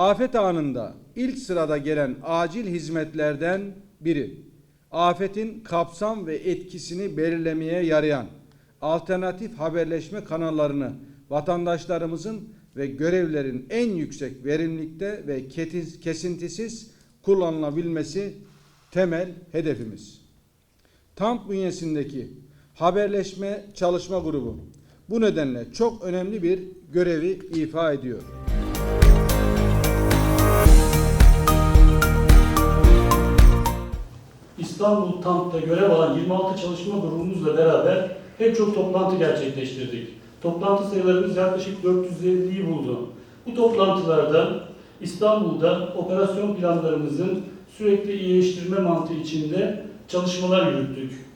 Afet anında ilk sırada gelen acil hizmetlerden biri, afetin kapsam ve etkisini belirlemeye yarayan alternatif haberleşme kanallarını vatandaşlarımızın ve görevlerin en yüksek verimlilikte ve kesintisiz kullanılabilmesi temel hedefimiz. TAMP bünyesindeki haberleşme çalışma grubu bu nedenle çok önemli bir görevi ifa ediyor. İstanbul TAMP'ta görev alan 26 çalışma grubumuzla beraber pek çok toplantı gerçekleştirdik. Toplantı sayılarımız yaklaşık 450'yi buldu. Bu toplantılarda İstanbul'da operasyon planlarımızın sürekli iyileştirme mantığı içinde çalışmalar yürüttük.